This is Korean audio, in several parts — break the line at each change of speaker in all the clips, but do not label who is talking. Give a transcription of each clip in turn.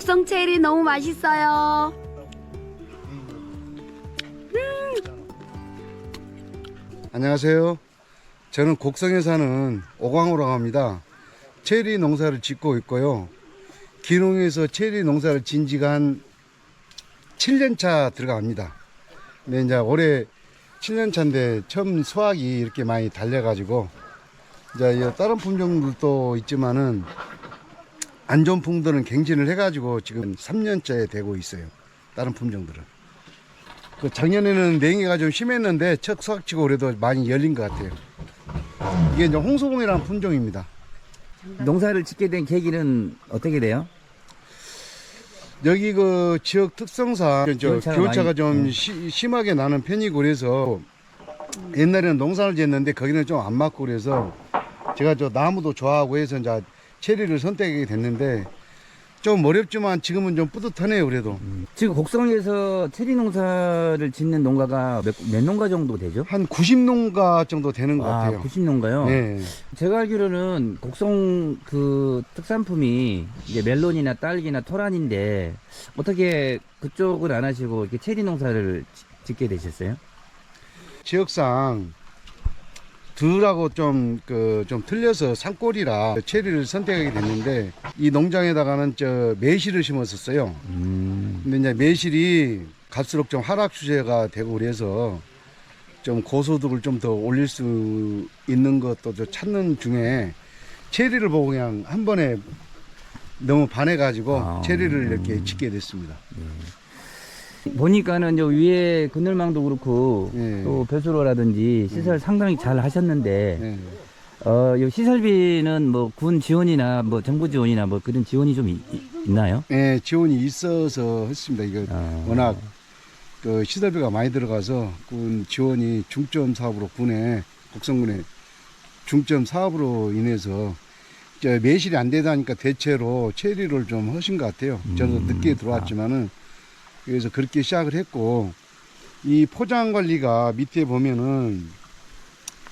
곡성 체리 너무 맛있어요.
안녕하세요. 저는 곡성에 사는 오광호라고 합니다. 체리 농사를 짓고 있고요. 기농에서 체리 농사를 진 지가 한 7년 차 들어갑니다. 근데 이제 올해 7년 차인데 처음 수확이 이렇게 많이 달려가지고 이제 이 다른 품종들도 있지만은 안 좋은 품들은 갱신을 해가지고 지금 3년째에 되고 있어요. 다른 품종들은. 그 작년에는 냉해가 좀 심했는데 첫 수확치고 올해도 많이 열린 것 같아요. 이게 이제 홍소봉이라는 품종입니다.
농사를 짓게 된 계기는 어떻게 돼요?
여기 그 지역 특성상 저
기온차가
기온차가
많이-
좀
네.
시- 심하게 나는 편이고 그래서 옛날에는 농사를 지었는데 거기는 좀 안 맞고 그래서 제가 저 나무도 좋아하고 해서 이제 체리를 선택하게 됐는데 좀 어렵지만 지금은 좀 뿌듯하네요 그래도
지금 곡성에서 체리 농사를 짓는 농가가 몇, 몇 농가 정도 되죠?
한 90농가 정도 되는 것
아,
같아요.
90농가요?
네.
제가 알기로는 곡성 그 특산품이 이제 멜론이나 딸기나 토란인데 어떻게 그쪽을 안 하시고 이렇게 체리 농사를 지- 짓게 되셨어요?
지역상 들하고 좀 그 좀 틀려서 산골이라 체리를 선택하게 됐는데 이 농장에다가는 저 매실을 심었었어요.
음.
근데 이제 매실이 갈수록 좀 하락 추세가 되고 그래서 좀 고소득을 좀 더 올릴 수 있는 것도 저 찾는 중에 체리를 보고 그냥 한 번에 너무 반해가지고
아.
체리를 이렇게 짓게 됐습니다.
보니까는 저 위에 그늘망도 그렇고
예.
또 배수로라든지 시설 상당히 잘 하셨는데
네.
어, 이 시설비는 뭐 군 지원이나 뭐 정부 지원이나 뭐 그런 지원이 좀 이- 이- 있나요?
네, 지원이 있어서 했습니다. 이거
아.
워낙 그 시설비가 많이 들어가서 군 지원이 중점 사업으로 군에 국성군에 중점 사업으로 인해서 저 매실이 안 되다니까 대체로 체리를 좀 하신 것 같아요. 저도
음.
늦게 들어왔지만은 그래서 그렇게 시작을 했고 이 포장 관리가 밑에 보면은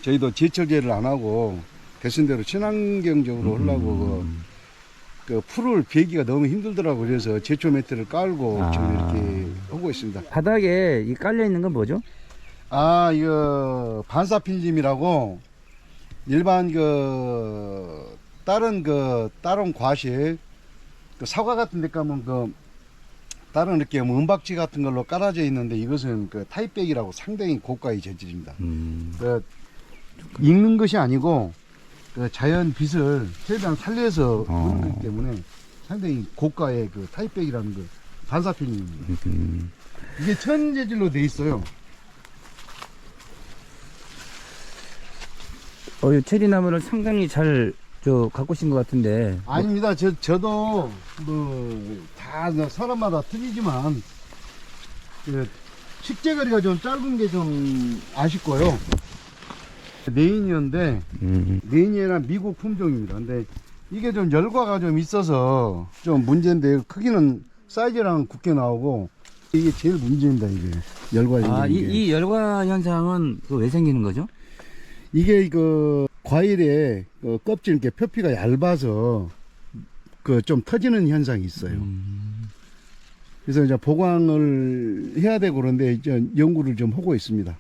저희도 제철제를 안 하고 대신대로 친환경적으로 하려고
음.
그, 그 풀을 베기가 너무 힘들더라고 그래서 제초 매트를 깔고
아.
지금 이렇게 하고 있습니다.
바닥에 이 깔려 있는 건 뭐죠?
아 이거 반사 필름이라고 일반 그 다른 그 다른 과실 그 사과 같은 데 가면 그 다른 이렇게 뭐 은박지 같은 걸로 깔아져 있는데 이것은 그 타입백이라고 상당히 고가의 재질입니다.
음.
그 익는 것이 아니고 그 자연 빛을 최대한 살려서
어.
거기 때문에 상당히 고가의 그 타입백이라는 그 반사 필름입니다.
음.
이게 천 재질로 돼 있어요.
어, 이 체리 나무를 상당히 잘 저 가꾸신 것 같은데.
아닙니다. 저, 저도, 뭐, 다 사람마다 틀리지만, 그 식재거리가 좀 짧은 게 좀 아쉽고요. 네이니어인데,
음.
네이니어는 미국 품종입니다. 근데 이게 좀 열과가 좀 있어서 좀 문제인데, 크기는 사이즈랑 굳게 나오고, 이게 제일 문제입니다, 이게. 열과
아, 이,
있는 게.
이 열과 현상은 그 왜 생기는 거죠?
이게 그 과일의 그 껍질 이렇게 표피가 얇아서 그 좀 터지는 현상이 있어요.
음.
그래서 이제 보강을 해야 되고 그런데 이제 연구를 좀 하고 있습니다.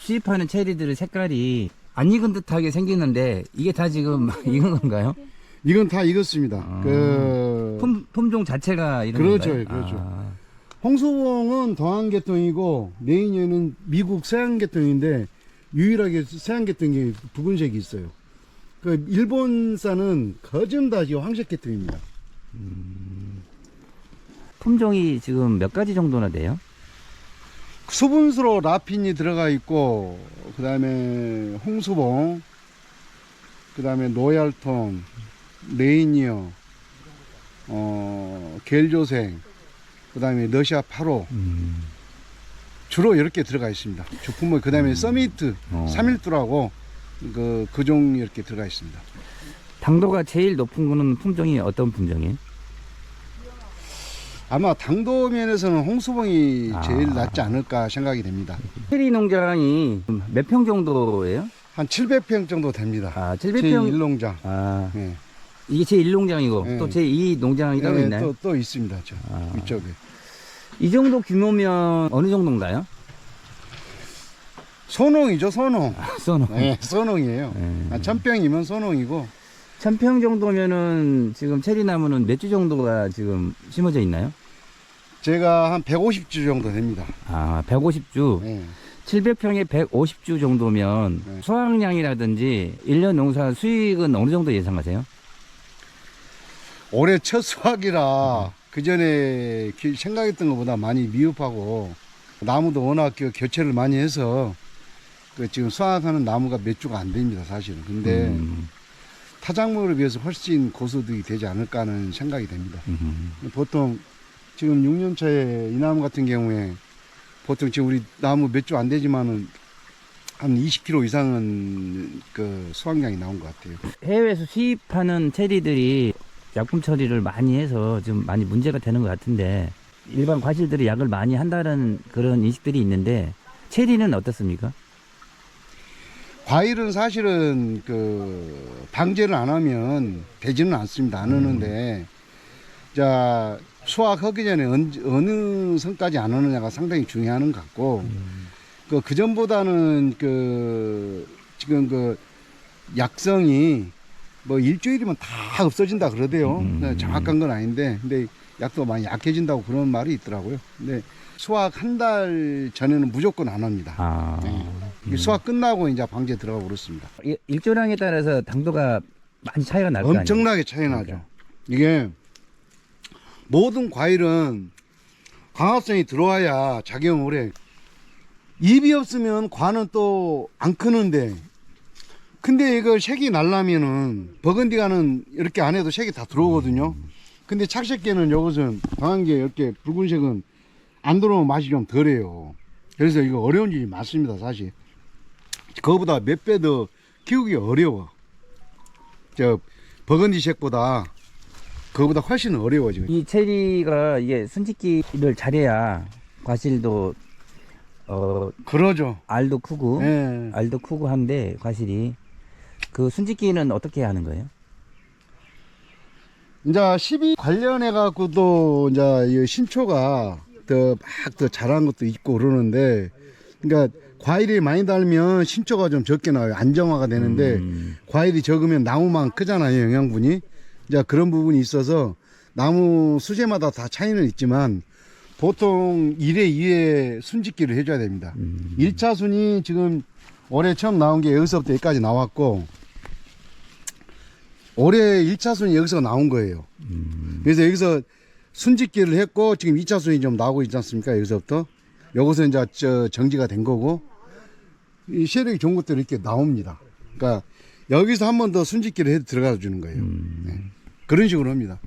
수입하는 체리들의 색깔이 안 익은 듯하게 생기는데 이게 다 지금 익은 건가요?
이건 다 익었습니다.
아.
그
품, 품종 자체가 이런
그렇죠,
건가요?
그렇죠.
아.
홍수봉은 동안 계통이고 네이니어는 미국 서양 계통인데 유일하게 계통이 붉은색이 있어요. 그 일본산은 거진 다 지금 황색 계통입니다.
품종이 지금 몇 가지 정도나 돼요?
수분수로 라핀이 들어가 있고 그 다음에 홍수봉 그 다음에 노얄톤 레이니어 어 겔조생 그 다음에 러시아 8호 주로 이렇게 들어가 있습니다 주품은 그 다음에 서미트
어.
3일두라고 그, 그 종 이렇게 들어가 있습니다
당도가 제일 높은 거는 품종이 어떤 품종이에요?
아마 당도 면에서는 홍수봉이
아.
제일 낫지 않을까 생각이 됩니다
체리 농장이 몇 평 정도예요?
한 700평 정도 됩니다
아,
제
700평.
1농장
아,
예.
이게 제1 농장이고
네.
또 제2 농장이 따로
예,
있나요?
또, 또 있습니다. 저
아.
위쪽에.
이 정도 규모면 어느 정도인가요?
소농이죠, 소농.
써놓.
네, 소농이에요.
네.
한 천평이면 소농이고
천평 정도면은 지금 체리 나무는 몇 주 정도가 지금 심어져 있나요?
제가 한 150주 정도 됩니다.
아, 150주.
네.
700평에 150주 정도면
네.
수확량이라든지 1년 농사 수익은 어느 정도 예상하세요?
올해 첫 수확이라 그 전에 생각했던 것보다 많이 미흡하고 나무도 워낙 그 교체를 많이 해서 그 지금 수확하는 나무가 몇 주가 안 됩니다, 사실은. 근데
음,
타작물에 비해서 훨씬 고소득이 되지 않을까 하는 생각이 됩니다.
음.
보통 지금 6년 차에 이 나무 같은 경우에 보통 지금 우리 나무 몇 주 안 되지만은 한 20kg 이상은 그 수확량이 나온 것 같아요.
해외에서 수입하는 체리들이 약품 처리를 많이 해서 좀 많이 문제가 되는 것 같은데 일반 과실들이 약을 많이 한다는 그런 인식들이 있는데 체리는 어떻습니까?
과일은 사실은 그 방제를 안 하면 되지는 않습니다. 안 하는데 자 수확하기 전에 언, 어느 선까지 안 하느냐가 상당히 중요한 것 같고 그 그 전보다는 그 지금 그 약성이 뭐 일주일이면 다 없어진다 그러대요.
음.
네, 정확한 건 아닌데 근데 약도 많이 약해진다고 그런 말이 있더라고요. 근데 수확 한 달 전에는 무조건 안 합니다.
아,
네. 이 수확 끝나고 이제 방제 들어가고 그렇습니다.
일- 일조량에 따라서 당도가 많이 차이가 날 거 아니에요?
엄청나게 차이 나죠. 이게 모든 과일은 광합성이 들어와야 작용을 해. 잎이 없으면 과는 또안 크는데 근데 이거 색이 날라면은 버건디가는 이렇게 안 해도 색이 다 들어오거든요. 근데 착색계는 이것은 강한 게 이렇게 붉은색은 안 들어오면 맛이 좀 덜해요. 그래서 이거 어려운 일이 맞습니다, 사실. 그거보다 몇 배 더 키우기 어려워. 저 버건디색보다 그거보다 훨씬 어려워 지금.
이 체리가 이게 순짓기를 잘해야 과실도 어
그러죠.
알도 크고
예.
알도 크고 한데 과실이 그 순짓기는 어떻게 하는 거예요?
이제 12 관련해 갖고도 이제 이 신초가 더 막 더 자란 것도 있고 그러는데 그러니까 과일이 많이 달면 신초가 좀 적게 나와요. 안정화가 되는데
음,
과일이 적으면 나무만 크잖아요. 영양분이. 이제 그런 부분이 있어서 나무 수제마다 다 차이는 있지만 보통 1회 2회 순짓기를 해줘야 됩니다.
음.
1차 순이 지금 올해 처음 나온 게 여기서부터 여기까지 나왔고 올해 1차 순이 여기서 나온 거예요.
음.
그래서 여기서 순짓기를 했고 지금 2차 순이 좀 나오고 있지 않습니까? 여기서부터 여기서 이제 저 정지가 된 거고 이 세력이 좋은 것들이 이렇게 나옵니다. 그러니까 여기서 한 번 더 순짓기를 해 들어가 주는 거예요.
음.
네. 그런 식으로 합니다.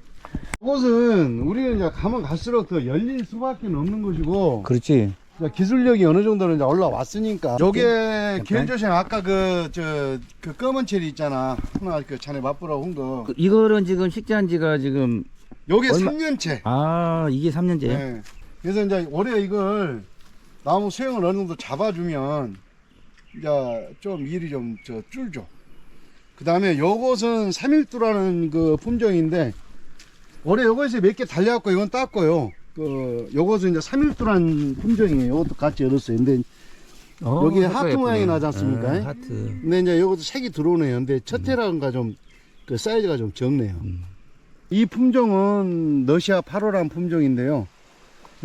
이것은 우리는 이제 가면 갈수록 더 열릴 수밖에 없는 것이고
그렇지.
자, 기술력이 어느 정도는 이제 올라왔으니까. 요게. 기현조생 아까 그, 저, 그 검은 체리 있잖아. 하나 그 자네 맛보라고 한 거.
그, 이거는 지금 식재한 지가 지금
요게
얼마-
3년째.
아 이게 3년째.
네. 그래서 이제 올해 이걸 나무 수영을 어느 정도 잡아주면 이제 좀 일이 좀 저 줄죠. 그 다음에 요것은 3일두라는 그 품종인데 올해 요것에 몇개 달려갖고 이건 땄고요. 그 요것은 이제 3일두라는 품종이에요. 요것도 같이 얻었어요. 근데
어,
여기 하트. 모양이 나지 않습니까?
아, 하트.
근데 이제 요것도 색이 들어오네요. 근데 첫 해라는가 좀그 사이즈가 좀 적네요.
음.
이 품종은 러시아 8호라는 품종인데요.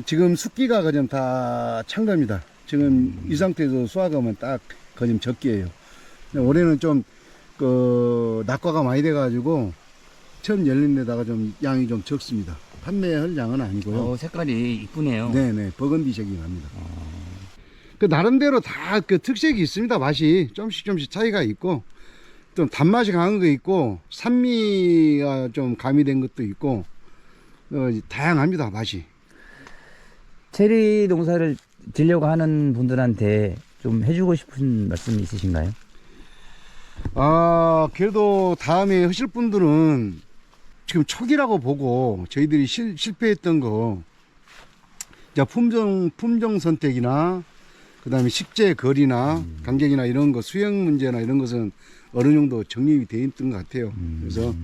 지금 숙기가 그냥 다찬 겁니다. 지금 이 상태에서 수확하면 딱 그냥 적기예요. 올해는 좀 그 낙과가 많이 돼가지고 처음 열린 데다가 좀 양이 좀 적습니다. 판매할 양은 아니고요.
어, 색깔이 이쁘네요.
네네 버건디색이 납니다. 그 나름대로 다 그 특색이 있습니다. 맛이 좀씩 좀씩 차이가 있고 좀 단맛이 강한 거 있고 산미가 좀 가미된 것도 있고 어, 다양합니다 맛이.
체리 농사를 지려고 하는 분들한테 좀 해주고 싶은 말씀 있으신가요?
아 그래도 다음에 하실 분들은 지금 초기라고 보고 저희들이 실, 실패했던 거 자, 품종 품종 선택이나 그 다음에 식재 거리나 간격이나 이런 거 수영 문제나 이런 것은 어느 정도 정립이 돼 있던 것 같아요. 그래서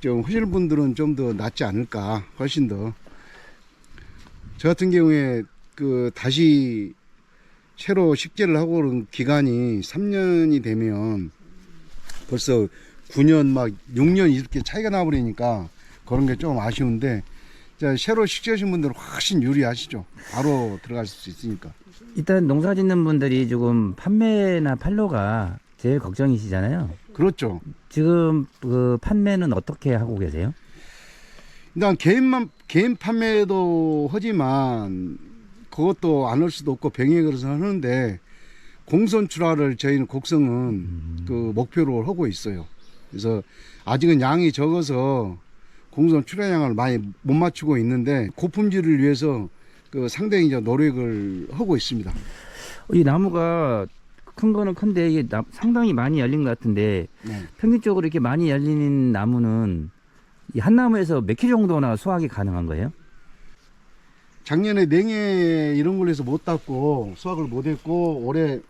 좀 하시는 분들은 좀 더 낫지 않을까 훨씬 더. 저 같은 경우에 그 다시 새로 식재를 하고 그런 기간이 3년이 되면 벌써 9년 막 6년 이렇게 차이가 나버리니까 그런 게 좀 아쉬운데 자, 새로 식재하신 분들은 훨씬 유리하시죠. 바로 들어갈 수 있으니까.
일단 농사 짓는 분들이 조금 판매나 판로가 제일 걱정이시잖아요.
그렇죠.
지금 그 판매는 어떻게 하고 계세요?
일단 개인만 개인 판매도 하지만 그것도 안할 수도 없고 병행에 걸어서 하는데 공선 출하를 저희는 곡성은 그 목표로 하고 있어요. 그래서 아직은 양이 적어서 공선 출하량을 많이 못 맞추고 있는데 고품질을 위해서 그 상당히 이제 노력을 하고 있습니다.
이 나무가 큰 거는 큰데 이게 나- 상당히 많이 열린 것 같은데
네.
평균적으로 이렇게 많이 열리는 나무는 이 한 나무에서 몇 킬로 정도나 수확이 가능한 거예요?
작년에 냉해 이런 걸로 해서 못 땄고 수확을 못 했고 올해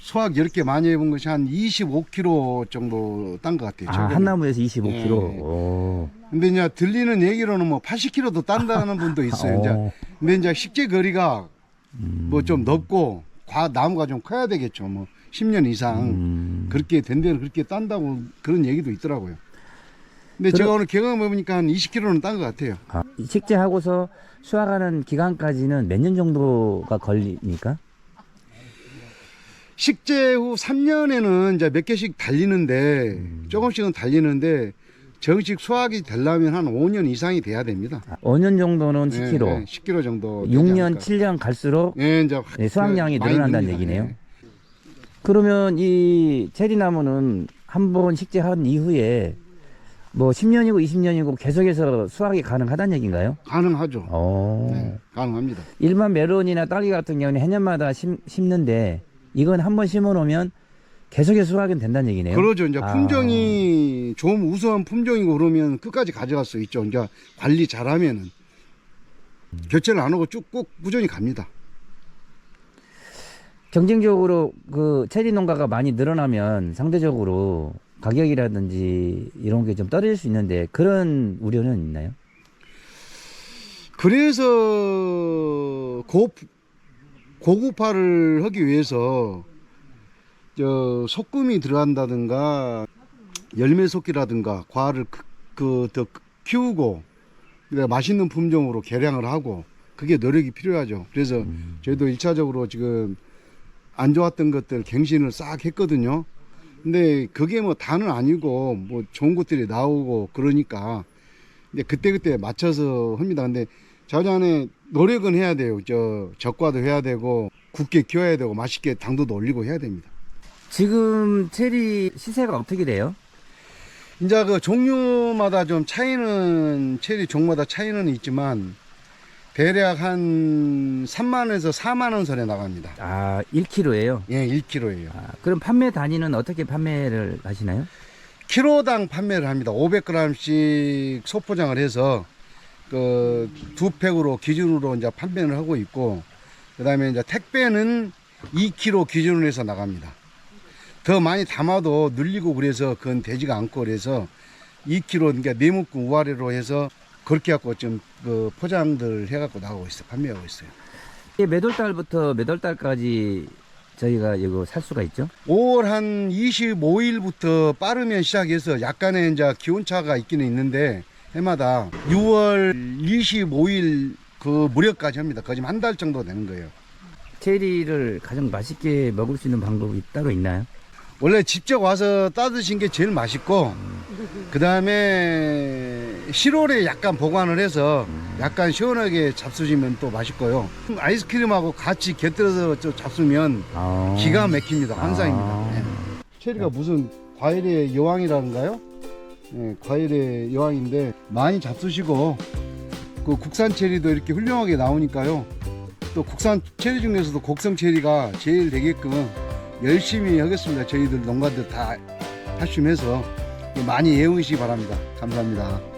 수확 이렇게 많이 해본 것이 한 25kg 정도 딴 것 같아요.
아,
저거는.
한 나무에서 25킬로.
네.
오.
근데 이제 들리는 얘기로는 뭐 80kg도 딴다는 분도 있어요. 이제
어.
근데 이제 식재 거리가
음.
뭐좀 넓고 과 나무가 좀 커야 되겠죠. 뭐 10년 이상
음.
그렇게 된 데는 그렇게 딴다고 그런 얘기도 있더라고요. 근데 제가 오늘 경험해 보니까 한 20kg는 딴 것 같아요.
아, 이 식재하고서 수확하는 기간까지는 몇 년 정도가 걸립니까?
식재 후 3년에는 이제 몇 개씩 달리는데
음.
조금씩은 달리는데 정식 수확이 되려면 한 5년 이상이 돼야 됩니다.
아, 5년 정도는 10킬로.
네, 10kg 정도. 되지
6년,
않을까.
7년 갈수록
예, 이제
네, 수확량이
많이
늘어난다는
늡니다.
얘기네요.
예.
그러면 이 체리나무는 한 번 식재한 이후에 뭐 10년이고 20년이고 계속해서 수확이 가능하다는 얘기인가요?
가능하죠.
어.
네, 가능합니다.
일반 메론이나 딸기 같은 경우는 해년마다 심, 심는데 이건 한 번 심어 놓으면 계속해서 수확은 된다는 얘기네요.
그러죠. 이제
아.
품종이 좀 우수한 품종이고 그러면 끝까지 가져갈 수 있죠. 이제 관리 잘하면은 교체를 안 하고 쭉 꼭 꾸준히 갑니다.
경쟁적으로 그 체리 농가가 많이 늘어나면 상대적으로 가격이라든지 이런 게 좀 떨어질 수 있는데 그런 우려는 있나요?
그래서 고 고급화를 하기 위해서 저 소금이 들어간다든가 열매 속기라든가 과를 그더 키우고 맛있는 품종으로 개량을 하고 그게 노력이 필요하죠. 그래서 저희도 일차적으로 지금 안 좋았던 것들 갱신을 싹 했거든요. 근데 그게 뭐 다는 아니고 뭐 좋은 것들이 나오고 그러니까 이제 그때그때 맞춰서 합니다. 근데 자잔에 노력은 해야 돼요. 저 적과도 해야 되고 굳게 키워야 되고 맛있게 당도도 올리고 해야 됩니다.
지금 체리 시세가 어떻게 돼요?
이제 그 종류마다 좀 차이는 체리 종마다 차이는 있지만 대략 한 3만원에서 4만원 선에 나갑니다.
아, 1kg예요.
예, 1kg예요.
아, 그럼 판매 단위는 어떻게 판매를 하시나요?
키로당 판매를 합니다. 500g씩 소포장을 해서 그 두 팩으로 기준으로 이제 판매를 하고 있고 그다음에 이제 택배는 2kg 기준으로 해서 나갑니다. 더 많이 담아도 눌리고 그래서 그건 되지가 않고 그래서 2kg 그러니까 네 묶음 우아래로 해서 그렇게 갖고 좀그 포장들 해갖고 나가고 있어요. 판매하고 있어요.
이게 몇월 달부터 몇 월 달까지 저희가 이거 살 수가 있죠?
5월 한 25일부터 빠르면 시작해서 약간의 이제 기온차가 있기는 있는데 해마다 6월 25일 그 무렵까지 합니다. 거의 한 달 정도 되는 거예요.
체리를 가장 맛있게 먹을 수 있는 방법이 따로 있나요?
원래 직접 와서 따드신 게 제일 맛있고 그 다음에 실온에 약간 보관을 해서 약간 시원하게 잡수시면 또 맛있고요. 아이스크림하고 같이 곁들여서 좀 잡수면
아.
기가 막힙니다. 환상입니다.
아.
네. 체리가 무슨 과일의 여왕이라는가요? 네, 과일의 여왕인데 많이 잡수시고 그 국산 체리도 이렇게 훌륭하게 나오니까요. 또 국산 체리 중에서도 곡성 체리가 제일 되게끔 열심히 하겠습니다. 저희들 농가들 다 합심해서 많이 애용하시기 바랍니다. 감사합니다.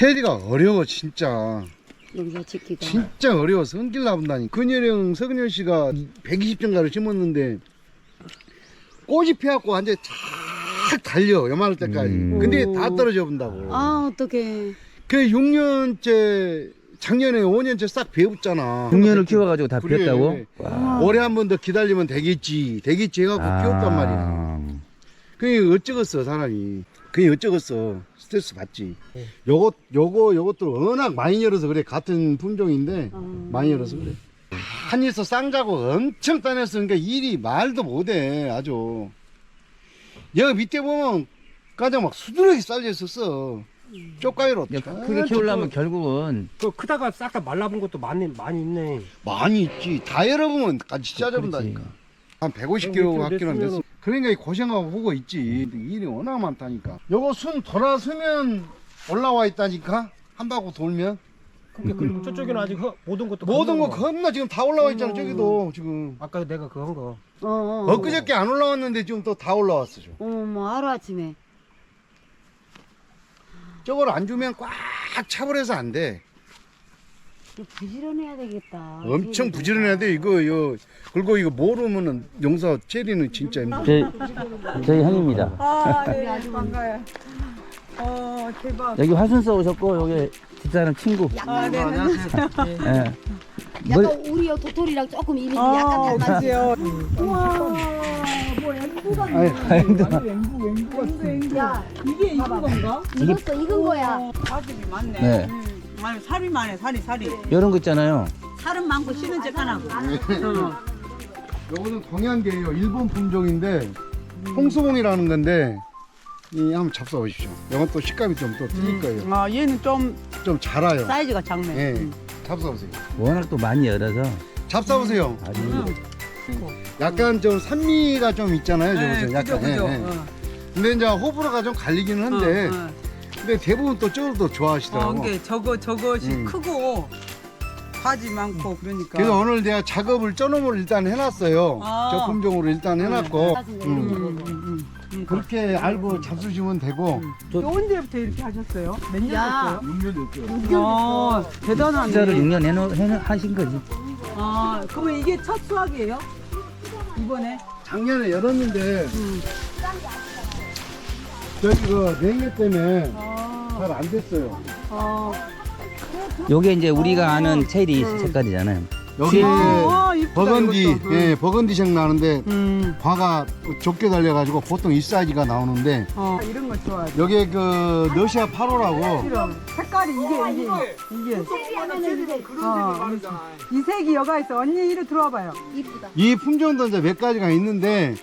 체리가 어려워 진짜
여기서 지키가.
진짜 어려워서 흥길 나본다니 근열형 서근열 씨가 120정가를 심었는데 꽃이 피갖고 완전히 쫙 달려 요만할 때까지
음.
근데
오.
다 떨어져 본다고
아 어떡해.
그 6년째 작년에 5년째 싹 배웠잖아
6년을 키워가지고 다
그래.
피웠다고? 와.
올해 한 번 더 기다리면 되겠지 되겠지 해갖고 키웠단 말이야
아.
그게 어쩌겠어 사람이 그게 어쩌겠어. 스트레스 받지. 요거 요거 요것도 워낙 많이 열어서 그래. 같은 품종인데
음.
많이 열어서 그래. 한일서 쌍자고 엄청 따냈으니까 일이 말도 못해 아주. 여기 밑에 보면 가장 막 수두룩이 쌓여 있었어. 쪽가위로
야, 크게 키우려면 결국은
그 크다가 싹 다 말라본 것도 많이 많이 있네.
많이 있지. 다 열어보면 같이 짜져본다니까 한 150kg 학기는 됐어 그러니까 이 고생하고 보고 있지 일이 워낙 많다니까 요거 순 돌아서면 올라와 있다니까 한 바퀴 돌면
근데 그리고 저쪽에는 아직 허- 모든 것도
모든 거. 겁나 지금 다 올라와 있잖아
음.
저기도 지금
아까 내가 그거 한 거.
어, 어.
엊그저께 안 올라왔는데 지금 또 다 올라왔어 저.
어머 하루 아침에.
저걸 안 주면 꽉 차버려서 안돼
부지런해야 되겠다.
엄청 부지런해야 돼 이거 이거 그리고 이거 모르면은 용사 체리는 진짜 힘들어
저희, 저희 형입니다.
아, 예, 반가워요. 어, 대박.
여기 화순서 오셨고 여기 집사람 친구.
아, 네,
예.
약간
뭐,
우리 요 도토리랑 조금 이름이
아,
약간 닮았어.
그지요.
우와, 뭐야 이거
아이,
웬구, 웬구, 웬구.
야,
이게 익은 건가?
익었어 익은 거야.
아들이 많네.
네.
많이 살이 많네, 살이, 살이.
이런 거 있잖아요.
살은 많고 씨는 쬐깐하고.
요거는 동양계예요. 일본 품종인데 홍수봉이라는 건데 이 한번 잡숴 보십시오. 이건 또 식감이 좀 또 틀릴 거예요.
아, 얘는 좀
좀 자라요.
사이즈가 작네.
예 잡숴 보세요.
워낙 또 많이 열어서.
잡숴 보세요.
아주
약간 좀 산미가 좀 있잖아요. 저것은
네,
약간.
그죠, 그죠.
예, 예.
어,
근데 이제 호불호가 좀 갈리기는 한데
어, 어.
근데 대부분 또 저걸 또
어,
좋아하시더라고
이게 저거, 저것이
음.
크고, 가지 많고, 그러니까.
그래서 오늘 내가 작업을 쪄놓음을 일단 해놨어요
아.
저 품종으로 일단 해놨고
음.
음.
음.
그렇게 알고 잡수시면 되고
또 언제부터 이렇게 하셨어요? 몇 년
야.
됐어요?
6년 됐죠
어, 대단하네.
식사를 6년 해놓, 하신 거지.
아, 그러면 이게 첫 수확이에요? 이번에?
작년에 열었는데
음.
저기 그 냉해 때문에
아,
잘 안 됐어요
아,
요게 이제 우리가 아는 체리 색깔이잖아요.
여기
아, 이쁘다,
버건디
이것도.
예 버건디색 나는데
음,
과가 좁게 달려가지고 보통 이 사이즈가 나오는데
어, 이런 거 좋아해.
여기에 그 러시아 8호라고
싫어. 색깔이 이게, 이게, 이게. 어, 이 색이 여가 있어. 언니 이리 들어와 봐요.
이쁘다.
이 품종도 이제 몇 가지가 있는데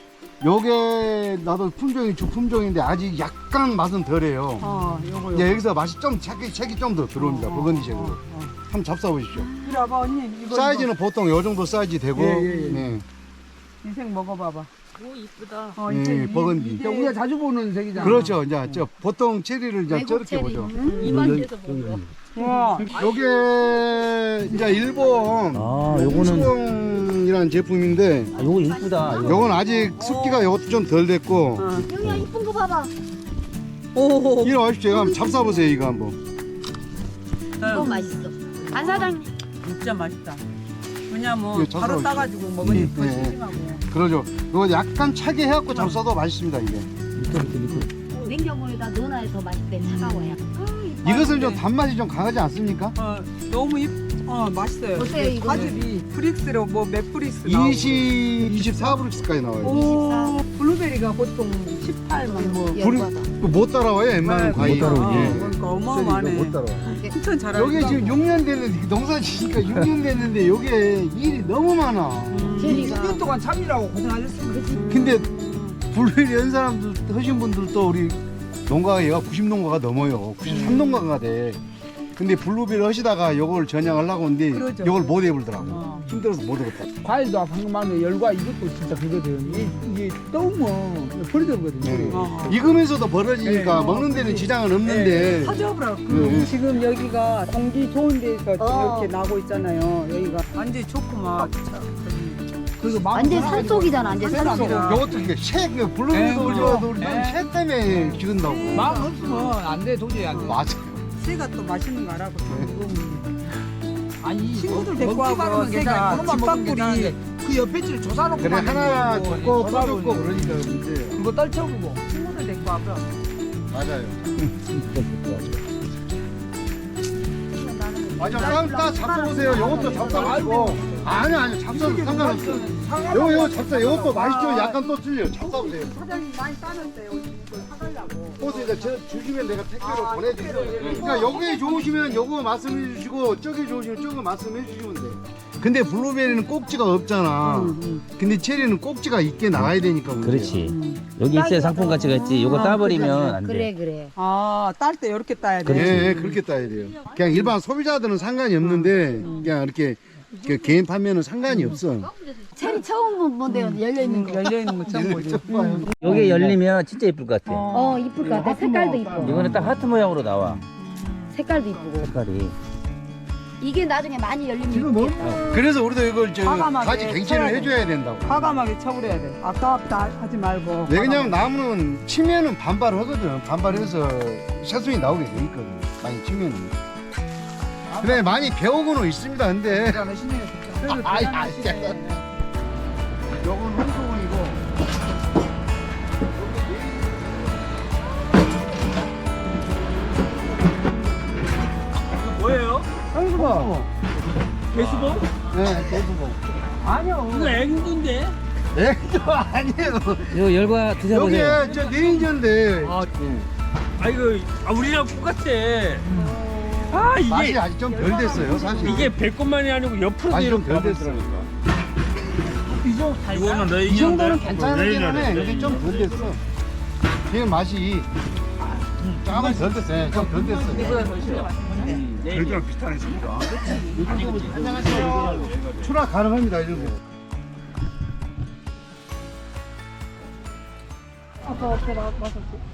요게 나도 품종이 주 품종인데 아직 약간 맛은 덜해요.
어, 요거, 요거.
이제 여기서 맛이 좀 색이, 색이 좀 더 들어옵니다.
어,
버건디색으로.
어, 어.
한번 잡숴보십시오.
이리 와봐, 언니. 이거,
사이즈는 보통 요 정도 사이즈 되고
예, 예, 예.
네.
이거. 이색 먹어봐봐. 오, 이쁘다. 어,
예,
이 색,
버건디.
이게-
우리가 자주 보는 색이잖아.
그렇죠. 이제 저 보통 체리를 이제 저렇게
체리.
보죠.
이만해서 먹어.
와,
요게 이제 일본
아, 요거는,
수봉이라는 제품인데
아, 요거 이쁘다. 요거.
요건 아직 습기가 요것도 좀 덜 됐고
어.
여기야 이쁜 거 봐봐.
오,
이리 와십시오. 한번 잡숴보세요 이거 한번.
너무 맛있어. 안 사장님.
진짜 맛있다. 왜냐면
이거
바로
잡숴보십시오.
따가지고 먹으니 더
네.
심심하고.
그러죠. 이거 약간 차게 해갖고 잡숴도 맛있습니다 이게.
밑에, 밑에, 밑에.
냉장고에다 넣어놔야 더 맛있대. 차가워야.
이것은 좀 단맛이 좀 강하지 않습니까?
어, 너무 이, 어, 맛있어요.
어때요,
이게
이거는?
과즙이 프릭스로 뭐 맵프릭스 나오고.
20, 24브릭스까지 나와요.
오, 블루베리가 보통 18만 뭐.
열받아.
못 따라와요 웬만한
네,
과일.
못 따라오지.
예.
그러니까
이거
어마어마하네.
못 따라와.
엄청 잘하고.
여기 지금 6년 됐는데 농사 지니까 6년 됐는데 여기에 일이 너무 많아.
음,
체리가
2년 동안 참이라고 고생하셨습니다.
근데 블루베리 연 사람들 하신 분들도 우리 농가가 얘가 90농가가 넘어요. 93농가가 돼. 근데 블루베리 하시다가 요걸 전향하려고 하는데
그러죠.
요걸 못 해보더라고.
어.
힘들어서 못 해봤다.
과일도 방금 말한 열과 이것도 진짜 그거든. 이게, 이게 떠오면 버리더거든요.
네.
어.
익으면서도 벌어지니까
네.
먹는 데는 지장은 없는데
사줘버려.
네.
지금 여기가 공기 좋은 데서
어.
이렇게 나고 있잖아요. 여기가 완전히 좋구만.
그리고 막
완전 산 속이잖아 완전 산속
요것도 이게 새, 그 블루베리도
네,
우리도 우리
네.
새 때문에 기른다고.
마음 없으면 안 돼. 도저히 안 돼.
맞아.
새가 또 맛있는 거 알아고.
아니
친구들
먹-
데리고 와서
괜찮아. 그것만 먹으면
집밥꿀이
괜찮은데 그 옆에 줄 조사놓고
그래 하나 줬고
거,
퍼줬고 그러니까 문제.
그거 떨쳐보고
친구들 데리고 와봐.
맞아요. 맞아. 쌈 따 잡숴보세요. 요것도 잡숴보시고. 아니 아니 잡숴도 상관없어. 요거 요거 잡숴. 요것도 맛있죠. 약간 또 틀려. 잡숴보세요.
사장님 많이 따는데요. 이걸 사달라고.
그래서 이제 저 주시면 내가 택배로 보내드릴게요. 그러니까 여기 좋으시면 요거 말씀해 주시고 저기 좋으시면 저거 말씀해 주시면 돼. 근데 블루베리는 꼭지가 없잖아. 근데 체리는 꼭지가 있게 나가야 되니까.
그렇지. 여기 있어야 상품 가치가 있지. 요거 따버리면 안 돼.
그래 그래
아, 딸 때 이렇게 따야 돼.
예, 예, 그렇게 따야 돼요. 그냥 일반 소비자들은 상관이 없는데 그냥 이렇게 그 개인 판매는 상관이 없어.
체리 처음 본데요 열려 있는 거
열려 있는 거 처음 보죠.
요게 열리면 진짜 예쁠 것 같아.
어 이쁠 것 같아 색깔도 이뻐
이거는 딱 하트 모양으로 나와.
색깔도 이쁘고
색깔이.
이게 나중에 많이 열리면 이쁘겠다
그래서 우리도 이걸 저
과감하게
가지
쳐야
갱신을
돼.
해줘야 된다고.
과감하게 쳐버려야 돼. 아까웠다 하지 말고.
네, 그냥 나무는 치면은 반발하거든. 반발해서 새순이 나오게 돼 있거든. 많이 치면은. 근데 많이 배우고는 있습니다. 근데 아이, 아이, 요건 홍소원이고.
뭐예요?
홍수봉.
개수봉?
네, 대수봉.
아니요. 이거 앵두인데.
액도 아니에요.
요 열과 드셔보세요.
여기에 저 네인저인데
아, 아 이거 아, 우리랑 똑같아. 아
맛이
이게
아직 좀 덜 됐어요, 사실.
이게 배꼽만이 아니고 옆으로
좀덜 됐어요.
이거는
내이 정도는 괜찮은긴 하네. 근데 좀 덜 됐어. 지금 맛이 조금 덜 됐어요. 좀덜 됐어요.
저희랑 비슷한 했습니다.
안녕하세요. 출하 가능합니다, 이 정도.
아까 아까 나와서.